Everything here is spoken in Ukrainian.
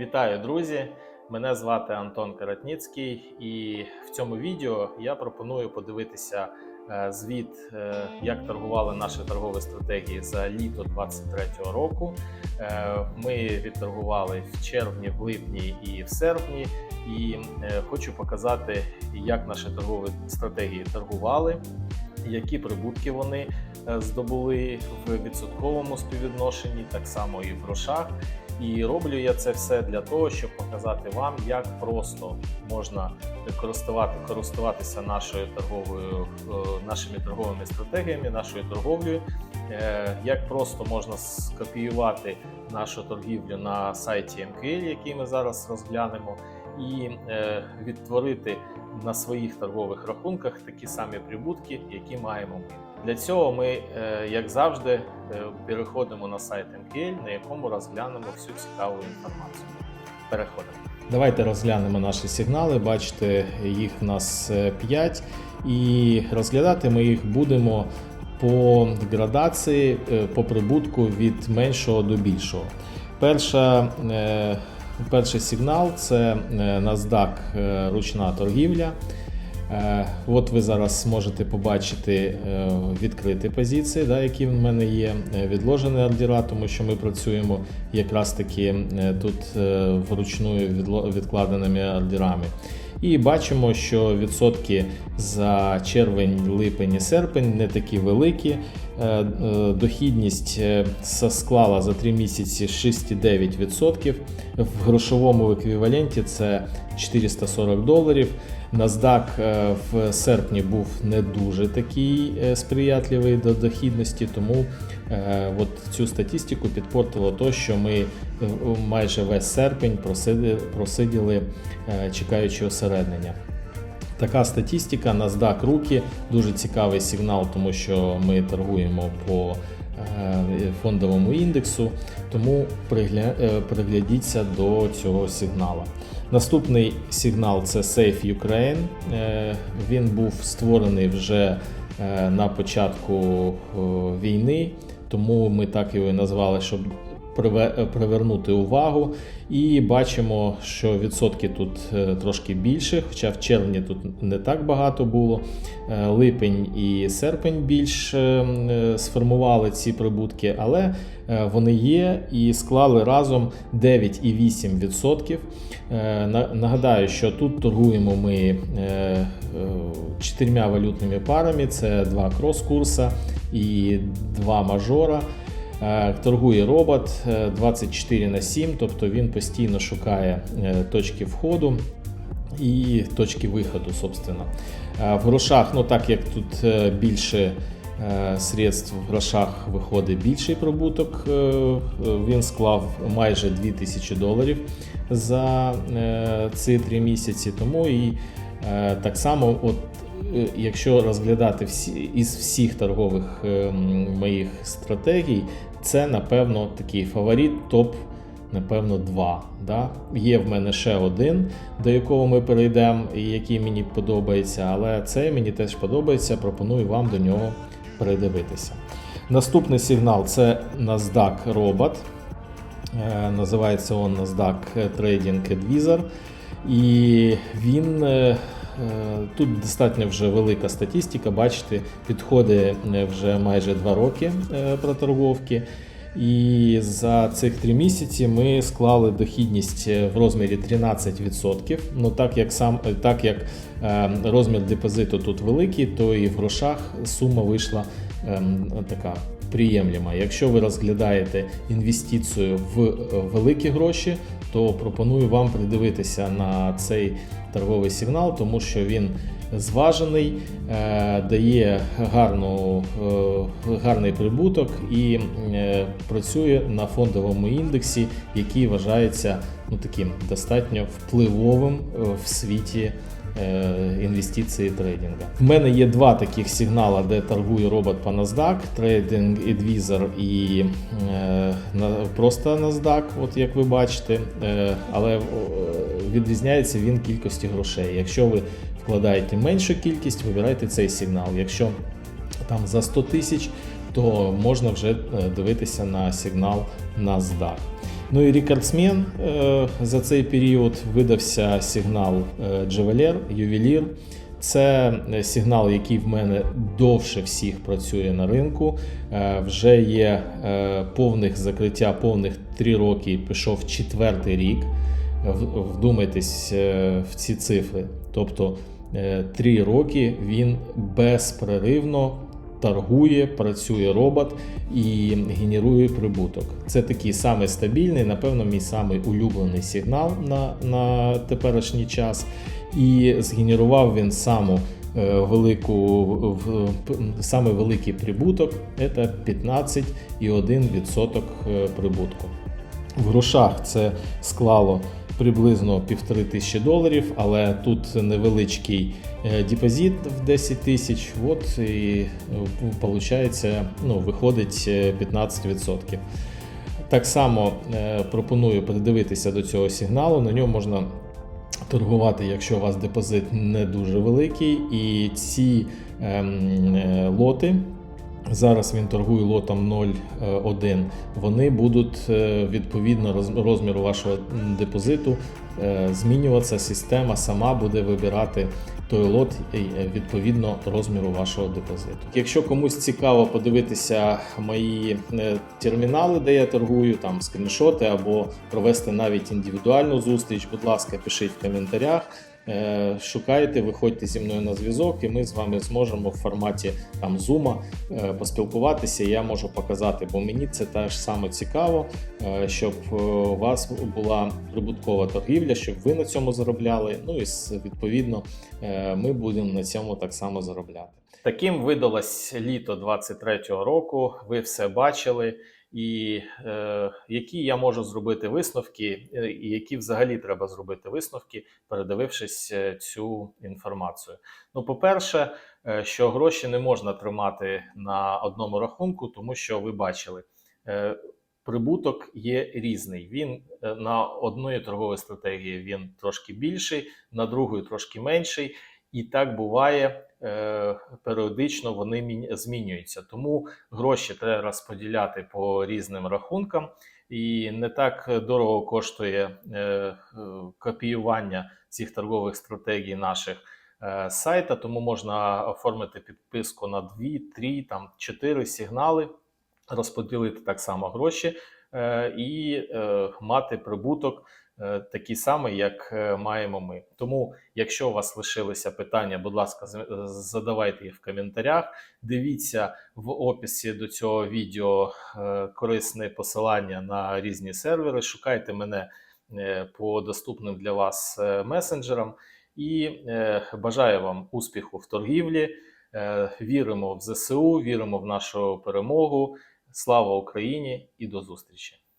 Вітаю, друзі! Мене звати Антон Каратніцький, і в цьому відео я пропоную подивитися е, звіт, е, як торгували наші торгові стратегії за літо 2023 року. Е, Ми відторгували в червні, в липні і в серпні. І хочу показати, як наші торгові стратегії торгували, які прибутки вони здобули в відсотковому співвідношенні, так само і в грошах. І роблю я це все для того, щоб показати вам, як просто можна користувати, користуватися нашою торговою, е, нашими торговими стратегіями, нашою торговлею, е, як просто можна скопіювати нашу торгівлю на сайті MQL, який ми зараз розглянемо, і е, відтворити на своїх торгових рахунках такі самі прибутки, які маємо ми. Для цього ми, е, як завжди, е, переходимо на сайт MQL, на якому розглянемо всю цікаву інформацію. Переходимо. Давайте розглянемо наші сигнали. Бачите, їх в нас 5, і розглядати ми їх будемо по градації, е, по прибутку від меншого до більшого. Перша, е, перший сигнал це е, NASDAQ е, ручна торгівля. Е, От ви зараз можете побачити е, відкриті позиції, да, які в мене є, е, відложені ордера, тому що ми працюємо якраз таки тут вручну відкладеними ордерами. І бачимо, що відсотки за червень, липень і серпень не такі великі. Е, е, Дохідність е, склала за 3 місяці 6,9%. В грошовому еквіваленті це 440 доларів. NASDAQ в серпні був не дуже такий сприятливий до дохідності, тому от цю статистику підпортило то, що ми майже весь серпень просиділи, чекаючи осереднення. Така статистика NASDAQ руки дуже цікавий сигнал, тому що ми торгуємо по е, фондовому індексу, тому е, приглядіться до цього сигналу. Наступний сигнал це Safe Ukraine. Е, Він був створений вже на початку війни, тому ми так його і назвали, щоб привернути увагу. І бачимо, що відсотки тут е, трошки більше, хоча в червні тут не так багато було. Е, Липень і серпень більш е, е, сформували ці прибутки, але е, вони є і склали разом 9,8%. Е, на- Нагадаю, що тут торгуємо ми е, е, чотирма валютними парами: це два крос-курса і два мажора. Е, Торгує робот е, 24 на 7, тобто він постійно шукає е, точки входу і точки виходу, собственно. Е, В грошах, ну так як тут е, більше е, средств в грошах виходить більший прибуток, е, е, він склав майже 2000 доларів за е, ці три місяці. Тому і е, так само, от е, якщо розглядати всі із всіх торгових е, моїх стратегій, це напевно такий фаворит топ. Напевно, два. Да? Є в мене ще один, до якого ми перейдемо, і який мені подобається, але цей мені теж подобається. Пропоную вам до нього передивитися. Наступний сигнал це NASDAQ Robot. Е, Називається він NASDAQ Trading Advisor. І він е, е, тут достатньо вже велика статистика. Бачите, підходить е, вже майже 2 роки е, проторговки. І за цих три місяці ми склали дохідність е, в розмірі 13%. Ну так як сам е, так як е, розмір депозиту тут великий, то і в грошах сума вийшла ем, така приємлема. Якщо ви розглядаєте інвестицію в е, великі гроші, то пропоную вам придивитися на цей торговий сигнал, тому що він зважений, е, дає гарну, е, гарний прибуток і е, працює на фондовому індексі, який вважається ну, таким достатньо впливовим в світі інвестиції трейдинга. В мене є два таких сигнали, де торгує робот по NASDAQ, Trading Advisor і е, просто NASDAQ, от як ви бачите, Е, але е, відрізняється він кількості грошей. Якщо ви вкладаєте меншу кількість, вибирайте цей сигнал. Якщо там за 100 тисяч, то можна вже е, дивитися на сигнал NASDAQ. Ну і рекордсмен е, за цей період видався сигнал е, Джевелер, ювелір. Це е, сигнал, який в мене довше всіх працює на ринку. Вже є повних закриття, повних 3 роки, пішов четвертий рік. Вдумайтесь в ці цифри. Тобто 3 роки він безперервно торгує, працює робот і генерує прибуток. Це такий самий стабільний, напевно, мій самий улюблений сигнал на, на теперішній час. І згенерував він саму е, велику самий великий прибуток це 15,1% е, прибутку. В грошах це склало приблизно півтори тисячі доларів, але тут невеличкий е, депозит в 10 тисяч. От і виходить, ну, виходить е, 15%. Так само е, пропоную придивитися до цього сигналу. На ньому можна торгувати, якщо у вас депозит не дуже великий, і ці ем, е, лоти. Зараз він торгує лотом 0,1. Вони будуть е, відповідно розміру вашого депозиту е, змінюватися. Система сама буде вибирати той лот е, відповідно розміру вашого депозиту. Якщо комусь цікаво подивитися мої е, термінали, де я торгую, там скріншоти або провести навіть індивідуальну зустріч, будь ласка, пишіть в коментарях. Е, Шукайте, виходьте зі мною на зв'язок, і ми з вами зможемо в форматі там Zoom е, поспілкуватися. Я можу показати, бо мені це теж саме цікаво, е, щоб у вас була прибуткова торгівля, щоб ви на цьому заробляли. Ну і відповідно ми будемо на цьому так само заробляти. Таким видалось літо 23-го року. Ви все бачили. І е, які я можу зробити висновки, е, і які взагалі треба зробити висновки, передивившись е, цю інформацію. Ну, по-перше, е, що гроші не можна тримати на одному рахунку, тому що ви бачили, прибуток є різний. Він на одної торгової стратегії він трошки більший, на другої трошки менший. І так буває періодично вони змінюються. Тому гроші треба розподіляти по різним рахункам, і не так дорого коштує е, е, копіювання цих торгових стратегій наших е, сайта, тому можна оформити підписку на 2, 3, там 4 сигнали, розподілити так само гроші е, і е, мати прибуток. Е, Такий самий, як е, маємо ми. Тому, якщо у вас лишилися питання, будь ласка, задавайте їх в коментарях. Дивіться в описі до цього відео е, корисне посилання на різні сервери. Шукайте мене е, по доступним для вас е, месенджерам. І е, бажаю вам успіху в торгівлі. Е, Віримо в ЗСУ, віримо в нашу перемогу. Слава Україні і до зустрічі!